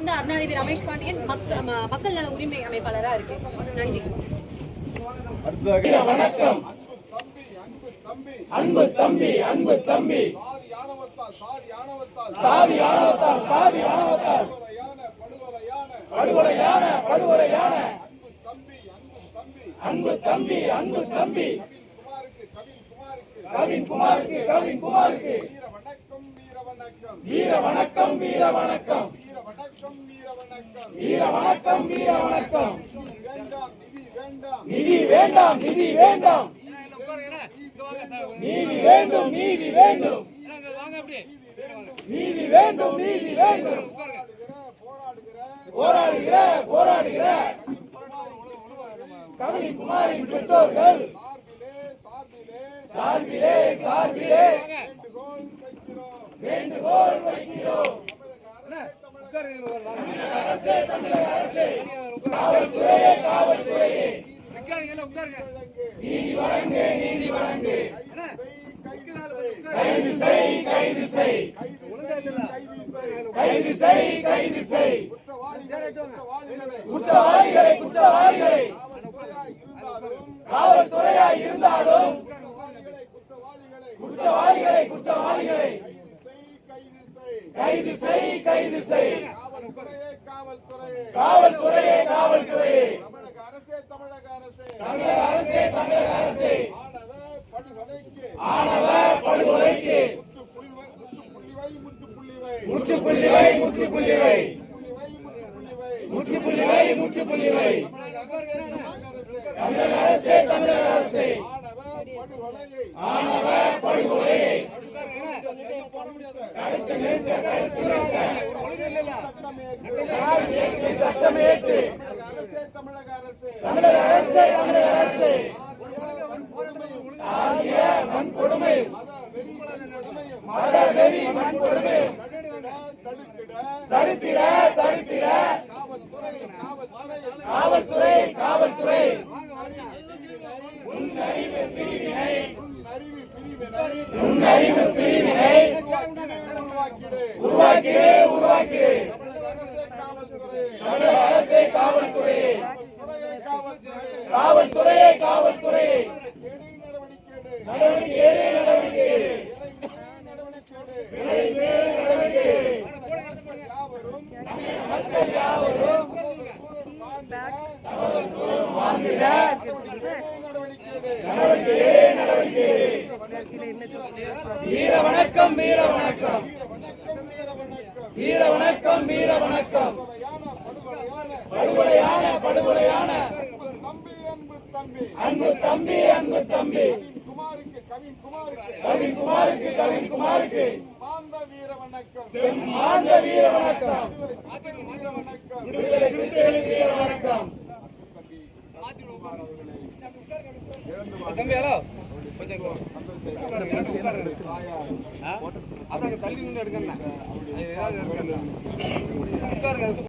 வந்து அருணாதேவி ரமேஷ் பாண்டியன் மக்கள் மக்கள் நல உரிமை அமைப்பாளராக இருக்கு. நன்றி. வணக்கம். அன்பு தம்பி அன்பு தம்பி. சாதி ஆணவத்தா சாதி ஆணவத்தா படுகொலையான படுகொலையான. அன்பு தம்பி அன்பு தம்பி. கவின் குமாருக்கு கவின் குமாருக்கு. கவின் குமாருக்கு வீர வணக்கம் வீர வணக்கம் வீர வணக்கம். வணக்கம் வீர வணக்கம். வீர வணக்கம் வீர வணக்கம். வணக்கம் நிதி வேண்டாம். நிதி வேண்டாம் நிதி வேண்டாம். நீதி வேண்டும் நீதி வேண்டும் நீதி வேண்டும். நீதி வேண்டும் போராடுகிற போராடுகிற. கவின் குமாரின் பெற்றோர்கள். சார்பிலே சார்பிலே. சார்பிலே சார்பிலே வேண்டுகோள் வைக்கிறோம். கைது செய் கைது செய் குற்றவாளிகளை குற்றவாளிகளை காவல்துறையாய் இருந்தாலும் குற்றவாளிகளை குற்றவாளிகளை கைது செய் கைது செய். காவல்துறையே காவல்துறையே. தமிழக அரசே தமிழக அரசே. தமிழக அரசே தமிழக அரசே. ஆணவ படுகொலைக்கு. ஆணவ படுகொலைக்கு. முற்றுப்புள்ளிவை முற்றுப்புள்ளிவை தமிழக அரசே தமிழக அரசே. ஆணவ படுகொலையை. சட்டமேற்று தமிழக அரசு தமிழக அரசு தமிழக அரசு சாதிய வன்கொடுமை மத வெறி வன்கொடுமை தடுத்திட தடுத்திட காவல்துறை காவல்துறை உன் அறிவு பிரிவினை உன் அறிவு பிரிவினை. உருவாக்கிடு. உருவாக்கிடு உருவாக்கிடு. தமிழக அரசே காவல்துறை. காவல்துறையே காவல்துறை. நடவடிக்கை நடவடிக்கை மக்கள் நடவடிக்கை நடவடிக்கை வீர வணக்கம் வீர வணக்கம். வீர வணக்கம் வீர வணக்கம். படுகொலையான படுகொலையான. தம்பி அன்பு தம்பி அன்பு தம்பி. அன்பு தம்பி குமாருக்கு கவின் குமாருக்கு கவின் குமாருக்கு. கவின் குமாருக்கு மாந்த வீர வணக்கம். செம்மாந்த வீர வணக்கம் வீர வணக்கம் விடுதலை சிறுத்தைகளுக்கு வீர வணக்கம். தம்பி ஹலோ கொஞ்சம் அதான் தள்ளி நின்று எடுக்கணும் உட்காருங்க.